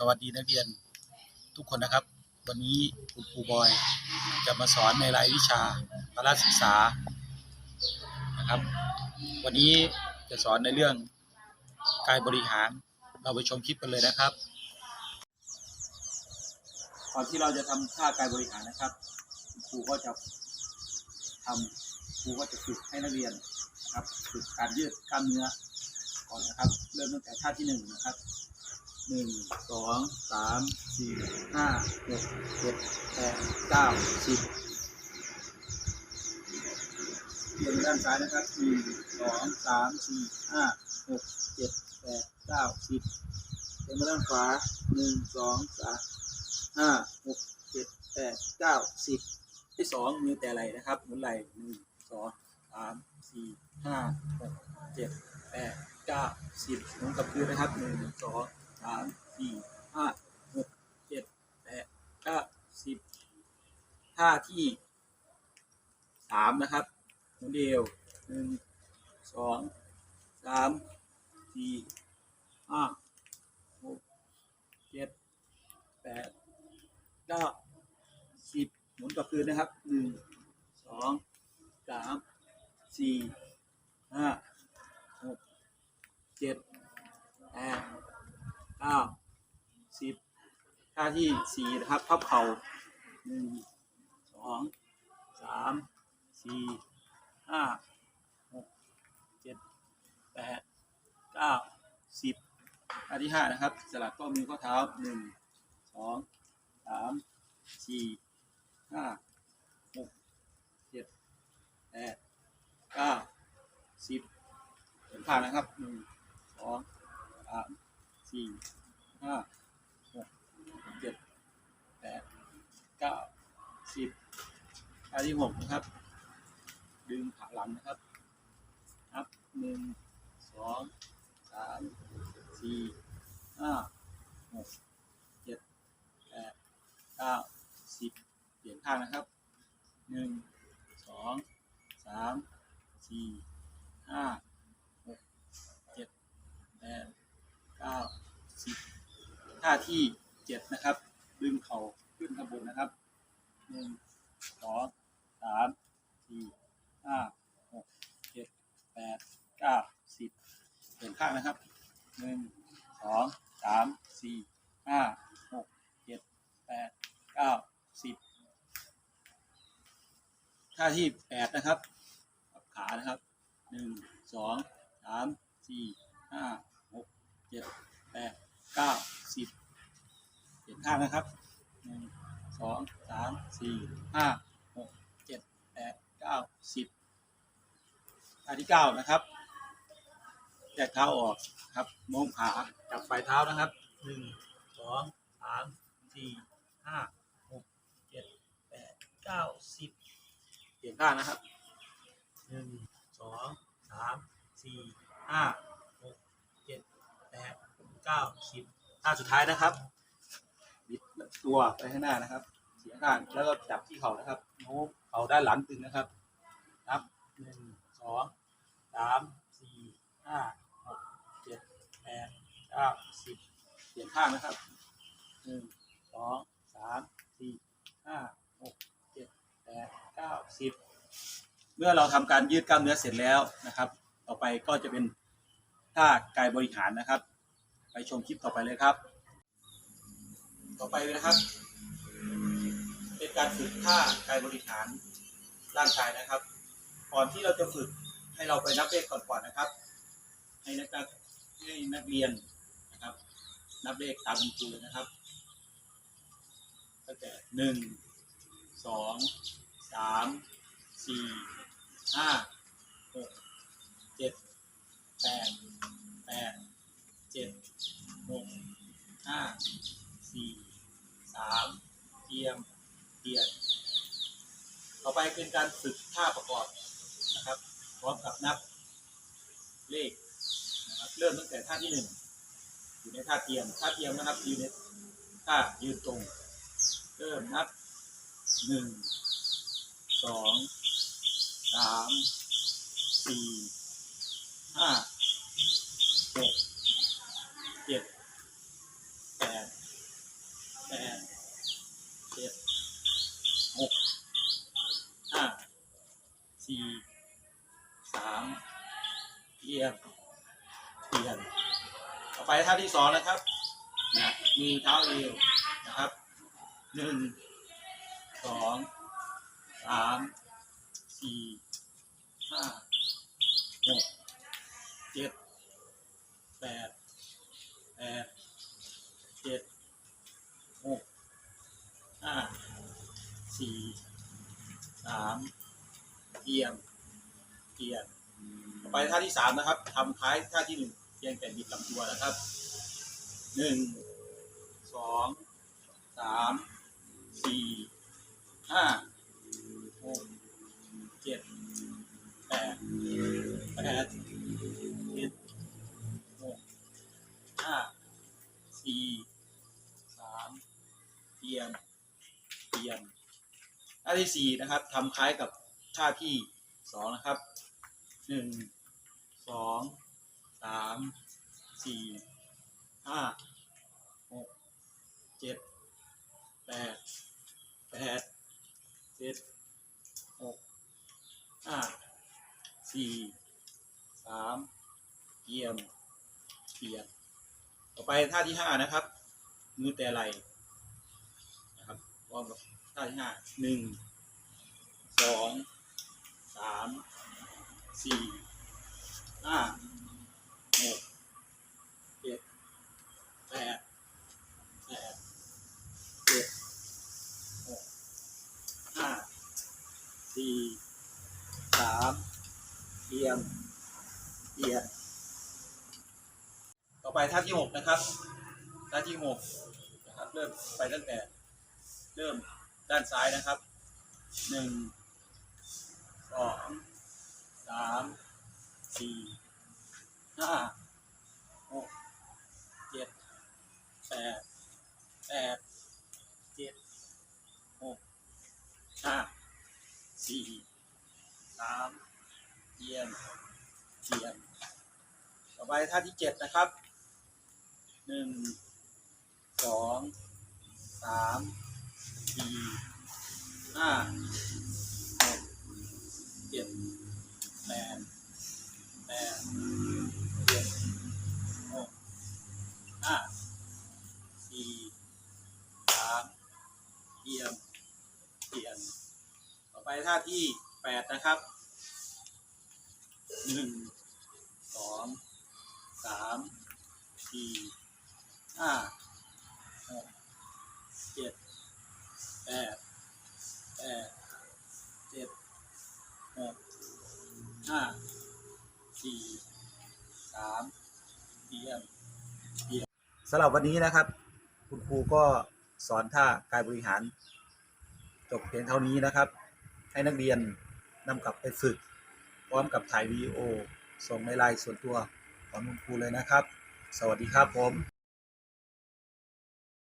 สวัสดีนักเรียนทุกคนนะครับ วันนี้คุณครูบอยจะมาสอนในรายวิชาพละศึกษานะครับ วันนี้จะสอนในเรื่องกายบริหารเราไปชมคลิปกันเลยนะครับก่อนที่เราจะทำท่ากายบริหารนะครับครูก็จะทำครูก็จะฝึกให้นักเรียนนะครับฝึกการยืดกล้ามเนื้อก่อนนะครับ เริ่มตั้งแต่ท่าที่หนึ่งนะครับ หนึ่งสองสามสี่ห้าหกเจ็ดแปดเก้าสิบเรียงด้านซ้ายนะครับหนึ่งสองสามสี่ห้าหกเจ็ดแปดเก้าสิบเรียงมาด้านขวาหนึ่งสองสามห้าหกเจ็ดแปดเก้าสิบที่สองมือแต่ไหลนะครับหมุนไหล่หนึ่งสองสามสี่ห้าหกเจ็ดแปดเก้าสิบหมุนกับพื้นนะครับหนึ่งสอง สามสี่ห้าหกเจ็ดแปดเก้าสิบท่าที่สามนะครับหมุนเดียวหนึ่งสองสามสี่ห้าหกเจ็ดแปดเก้าสิบหมุนกับพื้นนะครับหนึ่งสองสามสี่ห้าหกเจ็ดแปด เก้าสิบท่าที่สี่นะครับพับเข่าหนึ่งสองสามสี่ห้าหกเจ็ดแปดเก้าสิบท่าที่ห้านะครับ สลับข้อมือข้อเท้าหนึ่งสองสามสี่ห้าหกเจ็ดแปดเก้าสิบเห็นผ่านนะครับหนึ่ง สี่ห้าหกเจ็ดแปดเก้าสิบท่าที่หกนะครับ ดึงขาหลังนะครับนับหนึ่งสองสามสี่ห้าหกเจ็ดแปดเก้าสิบเปลี่ยนข้างนะครับหนึ่งสองสามสี่ห้าหกเจ็ดแปด เก้าสิบ ท่าที่เจ็ดนะครับ ดึงเข่าขึ้นข้างบนนะครับหนึ่งสองสามสี่ห้าหกเจ็ดแปดเก้าสิบเปลี่ยนข้างนะครับหนึ่งสองสามสี่ห้าหกเจ็ดแปดเก้าสิบท่าที่แปดนะครับกับขานะครับหนึ่งสองสามสี่ห้าหกเจ็ดแปดเก้าสิบเปลี่ยน ข้างนะครับหนึ่งสองสามสี่ห้าหกเจ็ดแปดเก้าสิบท่าที่เก้านะครับแยกเท้าออกครับโน้มขาจับปลายเท้านะครับหนึ่งสองสามสี่ห้าหกเจ็ดแปดเก้าสิบเปลี่ยนข้างนะครับหนึ่งสองสามสี่ห้าหกเจ็ดแปดเก้าสิบท่าสุดท้ายนะครับ ตัวไปข้างหน้านะครับ เสียงข้างแล้วก็จับที่เข่านะครับโน้มเข่าด้านหลังตึงนะครับ นับหนึ่งสองสามสี่ห้าหกเจ็ดแปดเก้าสิบเปลี่ยนข้างนะครับหนึ่งสองสามสี่ห้าหกเจ็ดแปดเก้าสิบเมื่อเราทำการยืดกล้ามเนื้อเสร็จแล้วนะครับ ต่อไปก็จะเป็นท่ากายบริหารนะครับ ไปชมคลิปต่อไปเลยครับ ต่อไปนะครับ เป็นการฝึกท่ากายบริหารร่างกายนะครับ ก่อนที่เราจะฝึกให้เราไปนับเลขก่อนก่อนนะครับ ให้นักให้นักเรียนนะครับ นับเลขตามคุณครูนะครับตั้งแต่หนึ่งสองสามสี่ห้าหกเจ็ดแปดแปดเจ็ดหกห้าสี่ สามเตรียมเปลี่ยนต่อไปเป็นการฝึกท่าประกอบนะครับ พร้อมกับนับเลขนะครับเริ่มตั้งแต่ท่าที่หนึ่งอยู่ในท่าเตียมท่าเตียมนะครับอยืนในท่ายืนตรง เริ่มนับหนึ่งสองสามสี่ห้าหก ไปท่าที่สองนะครับนะมีเท้าเอวนะครับหนึ่งสองสามสี่ห้าหกเจ็ดแปดแปดเจ็ดหกห้าสี่สามเอียงเอียงไปท่าที่สามนะครับทำคล้ายท่าที่หนึ่ง เพียงแต่บิดลำตัวนะครับหนึ่งสองสามสี่ห้าหกเจ็ดแปดแปดเจ็ดหกห้าสี่สามเอียงเอียงท่าที่สี่นะครับทำคล้ายกับท่าที่สองนะครับหนึ่งสอง สามสี่ห้าหกเจ็ดแปดแปดเจ็ดหกห้าสี่สามเยี่ยมเปลี่ยนต่อไปท่าที่ห้านะครับ มือแต่ไหลนะครับพร้อมกับท่าที่ห้าหนึ่งสองสามสี่ห้าหกเจ็ดแปดแปดเจ็ดหกห้าสี่สามเอียงเอียงต่อ ไปท่าที่หกนะครับ ท่าที่หกนะครับ เริ่มไปตั้งแต่ เริ่มด้านซ้ายนะครับหนึ่งสองสามสี่ห้าหกเจ็ดแปดแปดเจ็ดหกห้าสี่สามเยี่ยมเยี่ยมต่อไปท่าที่เจ็ดนะครับ หนึ่งสองสามสี่ห้าหกเจ็ดแปดแปดเจ็ดหกห้าสี่สามเยี่ยมเยี่ยมต่อไปท่าที่แปดนะครับหนึ่งสองสามสี่ ห้าหกเจ็ดแปดแปดเจ็ดหกห้าสี่สามเยี่ยมเยี่ยมสำหรับวันนี้นะครับ คุณครูก็สอนท่าการบริหาร จบเพียงเท่านี้นะครับ ให้นักเรียนนำกลับไปฝึก พร้อมกับถ่ายวีดีโอ ส่งในไลน์ส่วนตัวของคุณครูเลยนะครับ สวัสดีครับผม